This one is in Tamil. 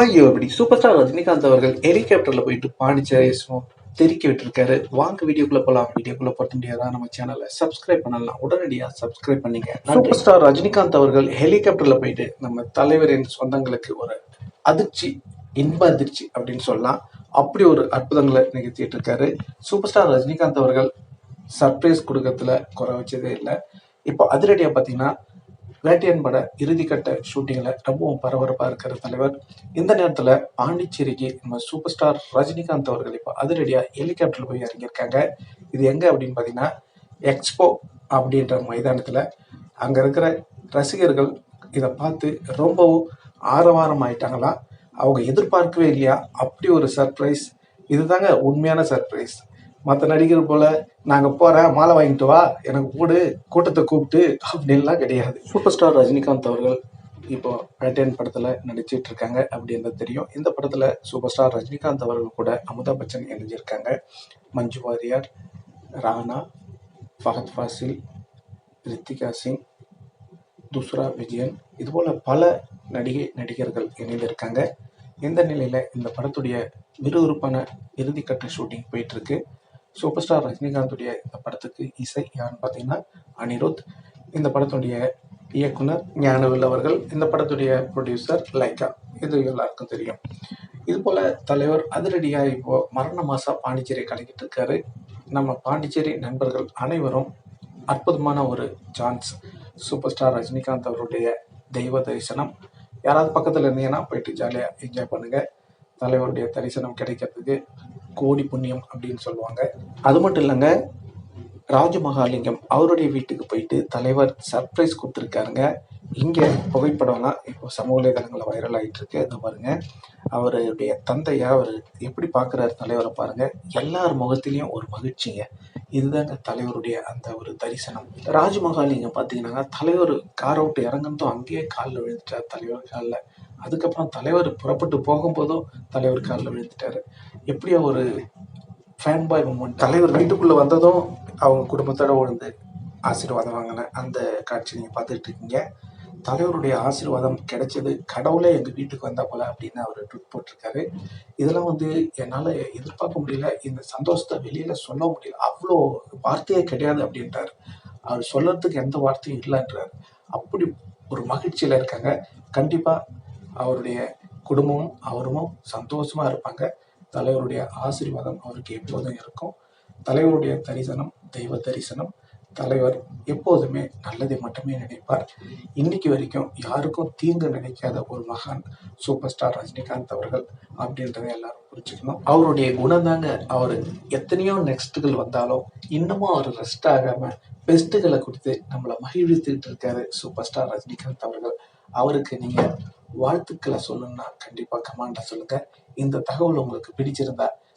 ஐயோ இப்படி சூப்பர் ஸ்டார் ரஜினிகாந்த் அவர்கள் ஹெலிகாப்டர்ல போயிட்டு பாண்டிச்சேரியும் தெரிக்க தெறிக்க விட்டுருக்காரு. வாங்க வீடியோக்குள்ள போலாம். வீடியோக்குள்ள போட்ட முடியாதா? நம்ம சேனலை சப்ஸ்கிரைப் பண்ணலாம். உடனடியா சப்ஸ்கிரைப் பண்ணீங்க. சூப்பர் ஸ்டார் ரஜினிகாந்த் அவர்கள் ஹெலிகாப்டர்ல போயிட்டு நம்ம தலைவரின் சொந்தங்களுக்கு ஒரு அதிர்ச்சி இன்ப அதிர்ச்சி அப்படின்னு சொல்லலாம். அப்படி ஒரு அற்புதங்களை நிகழ்த்திட்டு இருக்காரு. சூப்பர் ஸ்டார் ரஜினிகாந்த் அவர்கள் சர்ப்ரைஸ் கொடுக்கறதுல குறை வச்சதே இல்லை. இப்போ அதிரடியா பார்த்தீங்கன்னா வேட்டையன் பட இறுதிக்கட்ட ஷூட்டிங்கில் ரொம்பவும் பரபரப்பாக இருக்கிற தலைவர். இந்த நேரத்தில் பாண்டிச்சேரிக்கு நம்ம சூப்பர் ஸ்டார் ரஜினிகாந்த் அவர்கள் இப்போ அதிரடியாக ஹெலிகாப்டரில் போய் இறங்கியிருக்காங்க. இது எங்கே அப்படின்னு பார்த்தீங்கன்னா எக்ஸ்போ அப்படின்ற மைதானத்தில் அங்கே இருக்கிற ரசிகர்கள் இதை பார்த்து ரொம்பவும் ஆரவாரம் ஆயிட்டாங்களா? அவங்க எதிர்பார்க்கவே இல்லையா? அப்படி ஒரு சர்ப்ரைஸ் இதுதாங்க உண்மையான சர்ப்ரைஸ் மற்ற நடிகர் போல நாங்க போறேன் மாலை வாங்கிட்டு வா எனக்கு போடு கூட்டத்தை கூப்பிட்டு அப்படின்லாம் கிடையாது. சூப்பர் ஸ்டார் ரஜினிகாந்த் அவர்கள் இப்போ பேட்டன் படத்துல நடிச்சிட்டு இருக்காங்க அப்படின்றது தெரியும். இந்த படத்துல சூப்பர் ஸ்டார் ரஜினிகாந்த் அவர்கள் கூட அமிதாப் பச்சன் இணைஞ்சிருக்காங்க. மஞ்சு வாரியர் ராணா ஃபஹத் ஃபாசில் ரித்திகா சிங் துஸ்ரா விஜயன் இதுபோல் பல நடிகை நடிகர்கள் இணைந்திருக்காங்க. இந்த நிலையில் இந்த படத்துடைய விறுவிறுப்பான இறுதிக்கட்ட ஷூட்டிங் போயிட்டுருக்கு சூப்பர் ஸ்டார் ரஜினிகாந்துடைய இந்த படத்துக்கு இசை யாருன்னு பார்த்தீங்கன்னா அனிருத். இந்த படத்துடைய இயக்குனர் ஞானவில் அவர்கள் இந்த படத்துடைய ப்ரொடியூசர் லைக்கா இது எல்லாருக்கும் தெரியும். இது போல் தலைவர் அதிரடியாக இப்போ மரண மாசா பாண்டிச்சேரி கலக்கிட்டு இருக்காரு. நம்ம பாண்டிச்சேரி நண்பர்கள் அனைவரும் அற்புதமான ஒரு சான்ஸ் சூப்பர் ஸ்டார் ரஜினிகாந்த் அவருடைய தெய்வ தரிசனம். யாராவது பக்கத்தில் இருந்தீங்கன்னா போயிட்டு ஜாலியாக என்ஜாய் பண்ணுங்கள் தலைவருடைய தரிசனம் கிடைக்கிறதுக்கு கோடி புண்ணியம் அப்படின்னு சொல்லுவாங்க. அது மட்டும் இல்லைங்க ராஜமகாலிங்கம் அவருடைய வீட்டுக்கு போயிட்டு தலைவர் சர்ப்ரைஸ் கொடுத்துருக்காருங்க. இங்கே புகைப்படம்லாம் இப்போ சமூக வலைதளங்களில் வைரல் ஆகிட்டு இருக்கு இந்த பாருங்க அவருடைய தந்தையை அவர் எப்படி பார்க்குறாரு தலைவரை பாருங்க. எல்லார் முகத்திலையும் ஒரு மகிழ்ச்சிங்க. இதுதாங்க தலைவருடைய அந்த ஒரு தரிசனம். ராஜமகாலிங்கம் பார்த்தீங்கன்னா தலைவர் காரை விட்டு இறங்குனதும் அங்கேயே காலில் விழுந்துட்டார் தலைவர் காலில். அதுக்கப்புறம் தலைவர் புறப்பட்டு போகும்போதும் தலைவர் காலில் விழுந்துட்டாரு. எப்படியோ ஒரு ஃபேன் பாய் மூமெண்ட் தலைவர் வீட்டுக்குள்ளே வந்ததும் அவங்க குடும்பத்தோடு உழுந்து ஆசீர்வாதம் வாங்கின அந்த காட்சி நீங்கள் பார்த்துட்டு இருக்கீங்க. தலைவருடைய ஆசீர்வாதம் கிடைச்சது. கடவுளே எங்கள் வீட்டுக்கு வந்தா போல அப்படின்னு அவர் ட்விட் போட்டிருக்காரு. இதெல்லாம் வந்து என்னால் எதிர்பார்க்க முடியல. இந்த சந்தோஷத்தை வெளியில் சொல்ல முடியல. அவ்வளோ வார்த்தையே கிடையாது அப்படின்றார். அவர் சொல்கிறதுக்கு எந்த வார்த்தையும் இல்லைன்றார். அப்படி ஒரு மகிழ்ச்சியில் இருக்காங்க. கண்டிப்பாக அவருடைய குடும்பமும் அவரும் சந்தோஷமா இருப்பாங்க. தலைவருடைய ஆசீர்வாதம் அவருக்கு எப்போதும் இருக்கும். தலைவருடைய தரிசனம் தெய்வ தரிசனம் தலைவர் எப்போதுமே நல்லதை மட்டுமே நினைப்பார். இன்னைக்கு வரைக்கும் யாருக்கும் தீங்கு நினைக்காத ஒரு மகான் சூப்பர் ஸ்டார் ரஜினிகாந்த் அவர்கள் அப்படின்றத எல்லாரும் புரிஞ்சுக்கணும். அவருடைய குணம் தாங்க அவர் எத்தனையோ நெக்ஸ்ட்டுகள் வந்தாலும் இன்னமும் அவர் ரெஸ்ட் ஆகாமல் பெஸ்ட்டுகளை கொடுத்து நம்மளை மகிழ்வித்துக்கிட்டு இருக்காரு சூப்பர் ஸ்டார் ரஜினிகாந்த் அவர்கள். அவருக்கு நீங்கள் வாழ்த்துக்களை சொல்லணும்னா கண்டிப்பாக கமாண்டை சொல்லுங்கள் இந்த தகவல் உங்களுக்கு பிடிச்சிருந்தா